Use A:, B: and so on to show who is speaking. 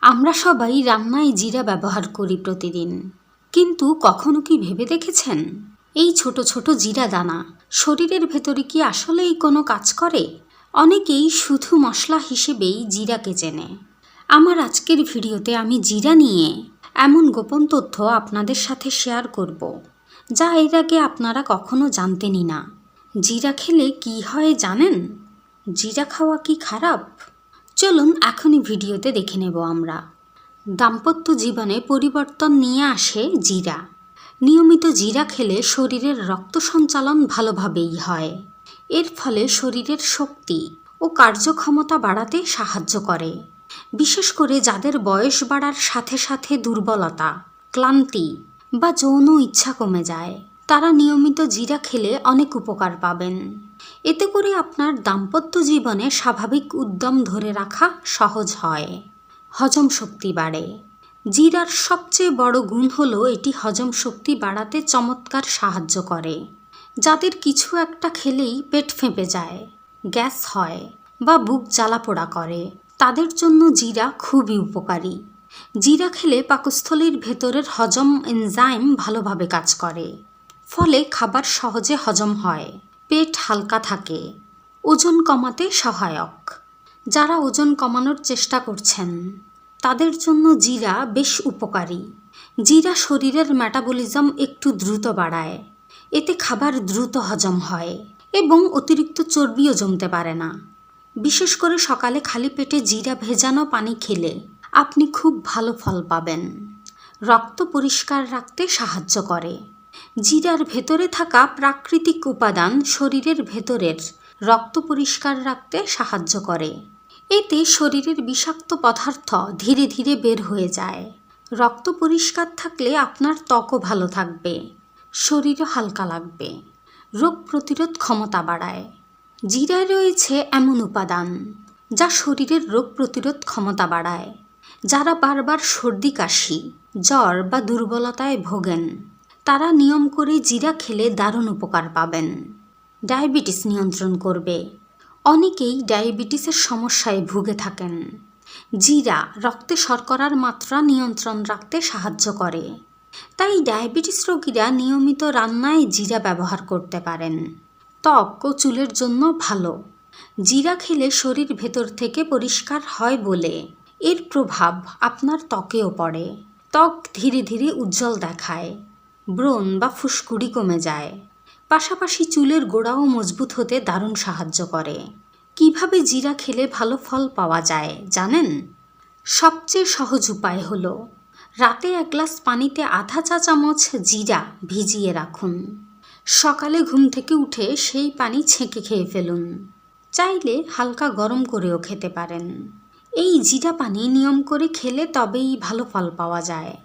A: আমরা সবাই রান্নায় জিরা ব্যবহার করি প্রতিদিন। কিন্তু কখনো কি ভেবে দেখেছেন? এই ছোট ছোট জিরা দানা শরীরের ভেতরে কি আসলেই কোনো কাজ করে? অনেকেই শুধু মশলা হিসেবেই জিরাকে চেনে। আমার আজকের ভিডিওতে আমি জিরা নিয়ে এমন গোপন তথ্য আপনাদের সাথে শেয়ার করব, যা এর আগে আপনারা কখনো জানতেনই না। জিরা খেলে কি হয় জানেন? জিরা খাওয়া কি খারাপ? চলুন এখনই ভিডিওতে দেখে নেব আমরা। দাম্পত্য জীবনে পরিবর্তন নিয়ে আসে জিরা। নিয়মিত জিরা খেলে শরীরের রক্ত সঞ্চালন ভালোভাবেই হয়। এর ফলে শরীরের শক্তি ও কার্যক্ষমতা বাড়াতে সাহায্য করে। বিশেষ করে যাদের বয়স বাড়ার সাথে সাথে দুর্বলতা, ক্লান্তি বা যৌন ইচ্ছা কমে যায়, তারা নিয়মিত জিরা খেলে অনেক উপকার পাবেন। এতে করে আপনার দাম্পত্য জীবনে স্বাভাবিক উদ্যম ধরে রাখা সহজ হয়। হজম শক্তি বাড়ে। জিরার সবচেয়ে বড় গুণ হলো এটি হজম শক্তি বাড়াতে চমৎকার সাহায্য করে। যাদের কিছু একটা খেলেই পেট ফেঁপে যায়, গ্যাস হয় বা বুক জ্বালাপোড়া করে, তাদের জন্য জিরা খুবই উপকারী। জিরা খেলে পাকস্থলীর ভেতরের হজম এনজাইম ভালোভাবে কাজ করে, ফলে খাবার সহজে হজম হয়। পেট হালকা থাকে। ওজন কমাতে সহায়ক। যারা ওজন কমানোর চেষ্টা করছেন, তাদের জন্য জিরা বেশ উপকারী। জিরা শরীরের মেটাবলিজম একটু দ্রুত বাড়ায়। এতে খাবার দ্রুত হজম হয় এবং অতিরিক্ত চর্বিও জমতে পারে না। বিশেষ করে সকালে খালি পেটে জিরা ভেজানো পানি খেলে আপনি খুব ভালো ফল পাবেন। রক্ত পরিষ্কার রাখতে সাহায্য করে। জিরার ভেতরে থাকা প্রাকৃতিক উপাদান শরীরের ভেতরের রক্ত পরিষ্কার রাখতে সাহায্য করে। এতে শরীরের বিষাক্ত পদার্থ ধীরে ধীরে বের হয়ে যায়। রক্ত পরিষ্কার থাকলে আপনার ত্বকও ভালো থাকবে, শরীরও হালকা লাগবে, রোগ প্রতিরোধ ক্ষমতা বাড়ায়। জিরায় রয়েছে এমন উপাদান যা শরীরের রোগ প্রতিরোধ ক্ষমতা বাড়ায়, যারা বারবার সর্দি, কাশি, জ্বর বা দুর্বলতায় ভোগেন। তারা নিয়ম করে জিরা খেলে দারুণ উপকার পাবেন। ডায়াবেটিস নিয়ন্ত্রণ করবে। অনেকেই ডায়াবেটিসের সমস্যায় ভুগে থাকেন। জিরা রক্তে শর্করার মাত্রা নিয়ন্ত্রণ রাখতে সাহায্য করে। তাই ডায়াবেটিস রোগীরা নিয়মিত রান্নায় জিরা ব্যবহার করতে পারেন। ত্বক ও চুলের জন্য ভালো। জিরা খেলে শরীর ভেতর থেকে পরিষ্কার হয় বলে। এর প্রভাব আপনার ত্বকেও পড়ে। ত্বক ধীরে ধীরে উজ্জ্বল দেখায়। ব্রণ বা ফুসকুড়ি কমে যায়। পাশাপাশি চুলের গোড়াও মজবুত হতে দারুণ সাহায্য করে। কীভাবে জিরা খেলে ভালো ফল পাওয়া যায়, জানেন? সবচেয়ে সহজ উপায় হলো, রাতে এক গ্লাস পানিতে আধা চা চামচ জিরা ভিজিয়ে রাখুন। সকালে ঘুম থেকে উঠে সেই পানি ছেঁকে খেয়ে ফেলুন। চাইলে হালকা গরম করেও খেতে পারেন। এই জিরা পানি নিয়ম করে খেলে তবেই ভালো ফল পাওয়া যায়।